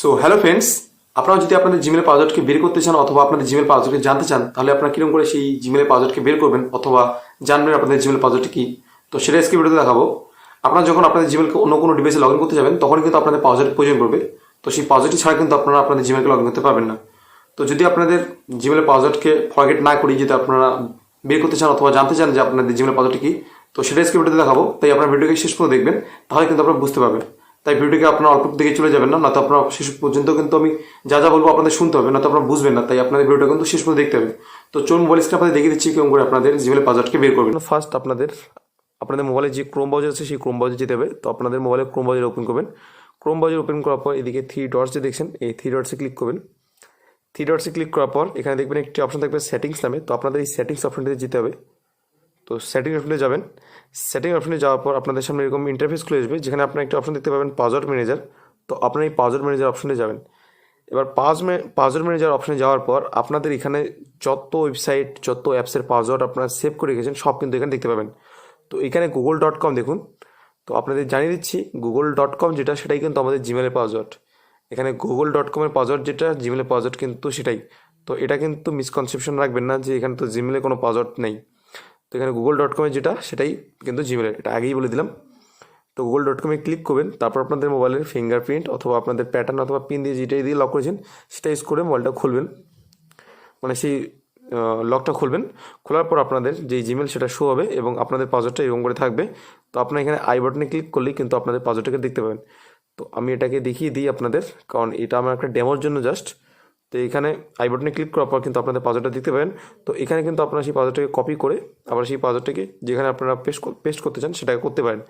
So hello friends আপনারা যদি আপনাদের জিমেল পাসওয়ার্ডকে বের করতে চান অথবা আপনাদের জিমেল পাসওয়ার্ডকে জানতে চান, তাহলে আপনারা কীরকম করে সেই জিমেল পাসওয়ার্ডকে বের করবেন অথবা জানবেন আপনাদের জিমেল পাসওয়ার্ডটি কি। তো সেটা আজকে ভিডিওতে দেখাবো। আপনারা যখন আপনাদের জিমেলকে অন্য কোনো ডিভাইসে লগ ইন করতে যাবেন তখন কিন্তু আপনাদের পাসওয়ার্ড প্রয়োজন পড়বে। তো সেই পাসওয়ার্ডটি ছাড়া কিন্তু আপনারা আপনাদের জিমেলকে লগ ইন করতে পারবেন না। তো যদি আপনাদের জিমেলের পাসওয়ার্ডকে ফরগেট না করি যদি আপনারা বের করতে চান অথবা জানতে চান যে আপনাদের জিমেল পাসওয়ার্ডটি কি, তো সেটা আজকে ভিডিওতে দেখাবো। তাই আপনার ভিডিওকে শেষ পর্যন্ত দেখবেন, তাহলে কিন্তু আপনারা বুঝতে পারবেন। তাই ভিডিওকে আপনার অল্প দিকে চলে যাবেন না না তো আপনার শেষ পর্যন্ত কিন্তু আমি যা যা বলব আপনাদের শুনতে হবে, না তো আপনারা বুঝবেন না, তাই আপনাদের ভিডিওটা কিন্তু শেষ পর্যন্ত দেখতে হবে। তো চলুন মোবাইল স্ক্রিনে আপনাদের দেখিয়ে দিচ্ছি কেমন করে আপনাদের জিমেল পাসওয়ার্ডকে বের করবেন। ফার্স্ট আপনাদের আপনাদের মোবাইলে যে ক্রোম ব্রাউজার আছে, সেই ক্রোম ব্রাউজার যেতে হবে। তো আপনাদের মোবাইলে ক্রোম ব্রাউজার ওপেন করবেন। ক্রোম ব্রাউজার ওপেন করার পর এদিকে থ্রি ডটস যে দেখছেন, এই থ্রি ডটসে ক্লিক করবেন। থ্রি ডটসে ক্লিক করার পর এখানে দেখবেন একটি অপশন থাকবে সেটিংস নামে। তো আপনাদের এই সেটিংস অপশনটিতে যেতে হবে। তো সেটিং অপশনে যাবেন। সেটিং অপশনে যাওয়ার পর আপনাদের সামনে এরকম ইন্টারফেস খুলে আসবে, যেখানে আপনার একটা অপশন দেখতে পাবেন পাসওয়ার্ড ম্যানেজার তো আপনার এই পাসওয়ার্ড ম্যানেজার অপশনে যাবেন। এবার পাস পাসওয়ার্ড ম্যানেজার অপশনে যাওয়ার পর আপনাদের এখানে যত ওয়েবসাইট যত অ্যাপসের পাসওয়ার্ড আপনারা সেভ করে রেখেছেন, সব কিন্তু এখানে দেখতে পাবেন। তো এখানে গুগল ডট কম দেখুন। তো আপনাদের জানিয়ে দিচ্ছি গুগল ডট কম যেটা, সেটাই কিন্তু আমাদের জিমেলের পাসওয়ার্ড এখানে গুগল ডট কমের পাসওয়ার্ড যেটা জিমেলের পাসওয়ার্ড কিন্তু সেটাই। তো এটা কিন্তু মিসকনসেপশন রাখবেন না যে এখানে তো জিমেলে কোনো পাসওয়ার্ড নেই। তো এখানে গুগল ডট কমের যেটা, সেটাই কিন্তু জিমেলের এটা আগেই বলে দিলাম। তো গুগল ডট কমে ক্লিক করবেন, তারপর আপনাদের মোবাইলের ফিঙ্গারপ্রিন্ট অথবা আপনাদের প্যাটার্ন অথবা পিন দিয়ে যেটাই দিয়ে লক করেছেন, সেটা ইউজ করে মোবাইলটা খুলবেন। মানে সেই লকটা খুলবেন। খোলার পর আপনাদের যে জিমেল সেটা শো হবে এবং আপনাদের পাসওয়ার্ডটা এরকম করে থাকবে। তো আপনার এখানে আই বাটনে ক্লিক করলেই কিন্তু আপনাদের পাসওয়ার্ডটাকে দেখতে পাবেন। তো আমি এটাকে দেখিয়ে দিই আপনাদের, কারণ এটা আমার একটা ডেমোর জন্য জাস্ট তো এখানে আই বাটনে ক্লিক করার পর কিন্তু আপনাদের পাসওয়ার্ডটা দেখতে পাবেন। তো এখানে কিন্তু আপনারা সেই পাসওয়ার্ডটাকে কপি করে আবার সেই পাসওয়ার্ডটাকে যেখানে আপনারা পেস্ট পেস্ট করতে চান সেটাকে করতে পারেন।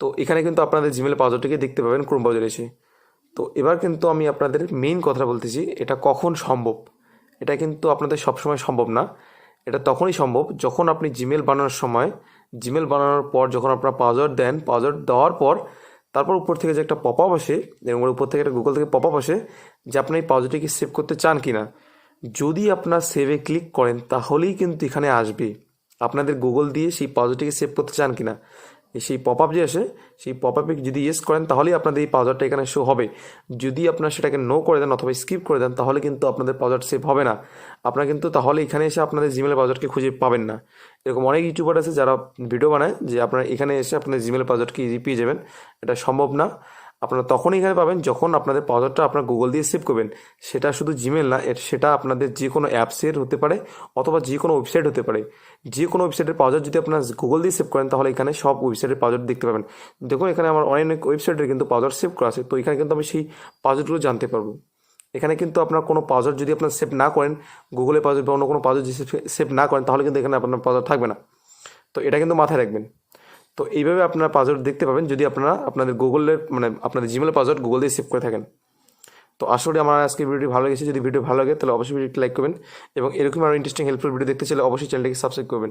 তো এখানে কিন্তু আপনাদের জিমেল পাসওয়ার্ডটাকে দেখতে পাবেন ক্রোম ব্রাউজারে এসে। তো এবার কিন্তু আমি আপনাদের মেইন কথা বলতেছি, এটা কখন সম্ভব? এটা কিন্তু আপনাদের সবসময় সম্ভব না। এটা তখনই সম্ভব যখন আপনি জিমেল বানানোর সময় জিমেল বানানোর পর যখন আপনারা পাসওয়ার্ড দেন, পাসওয়ার্ড দেওয়ার পর তারপর উপর থেকে যে একটা পপ আপ আসে, এবং ওর উপর থেকে একটা গুগল থেকে পপ আপ আসে, যে আপনি এই পাসওয়ার্ডটিকে সেভ করতে চান কি না যদি আপনার সেভে ক্লিক করেন, তাহলেই কিন্তু এখানে আসবে। আপনাদের গুগল দিয়ে সেই পাউজটিকে সেভ করতে চান কি না সেই পপ আপ যে আসে, সেই পপ আপে যদি ইয়েস করেন, তাহলেই আপনাদের এই পাউজারটা এখানে শো হবে। যদি আপনারা সেটাকে নো করে দেন অথবা স্কিপ করে দেন, তাহলে কিন্তু আপনাদের পাউজার সেভ হবে না। আপনারা কিন্তু তাহলে এখানে এসে আপনাদের জিমেলের পাউজারকে খুঁজে পাবেন না। এরকম অনেক ইউটিউবার আছে যারা ভিডিও বানায় যে আপনারা এখানে এসে আপনাদের জিমেলের পাউজারকে ইজি পেয়ে যাবেন। এটা সম্ভব না। আপনারা তখনই এখানে পাবেন যখন আপনাদের পাসওয়ার্ডটা আপনার গুগল দিয়ে সেভ করবেন। সেটা শুধু জিমেল না সেটা আপনাদের যে কোনো অ্যাপসের হতে পারে অথবা যে কোনো ওয়েবসাইট হতে পারে। যে কোনো ওয়েবসাইটের পাসওয়ার্ড যদি আপনার গুগল দিয়ে সেভ করেন, তাহলে এখানে সব ওয়েবসাইটের পাসওয়ার্ড দেখতে পাবেন। দেখুন, এখানে আমার অনেক ওয়েবসাইটের কিন্তু পাসওয়ার্ড সেভ করা আছে, তো এখানে কিন্তু আমি সেই পাসওয়ার্ডগুলো জানতে পারব। এখানে কিন্তু আপনার কোনো পাসওয়ার্ড যদি আপনার সেভ না করেন গুগলে পাসওয়ার্ড বা অন্য কোনো পাসওয়ার্ড যদি সেভ না করেন, তাহলে কিন্তু এখানে আপনার পাসওয়ার্ড থাকবে না। তো এটা কিন্তু মাথায় রাখবেন। তো এইভাবে আপনারা পাসওয়ার্ড দেখতে পাবেন যদি আপনারা আপনাদের গুগলের মানে আপনাদের জিমেলের পাসওয়ার্ড গুগল দিয়ে সেভ করে থাকেন। তো আসলে আমার আজকে ভিডিওটি ভালো লেগেছে। যদি ভিডিও ভালো লাগে তাহলে অবশ্যই ভিডিওটি লাইক করবেন এবং এরকম আরও ইন্টারেস্টিং হেল্পফুল ভিডিও দেখতে চাইলে অবশ্যই চ্যানেলটিকে সাবস্ক্রাইব করবেন।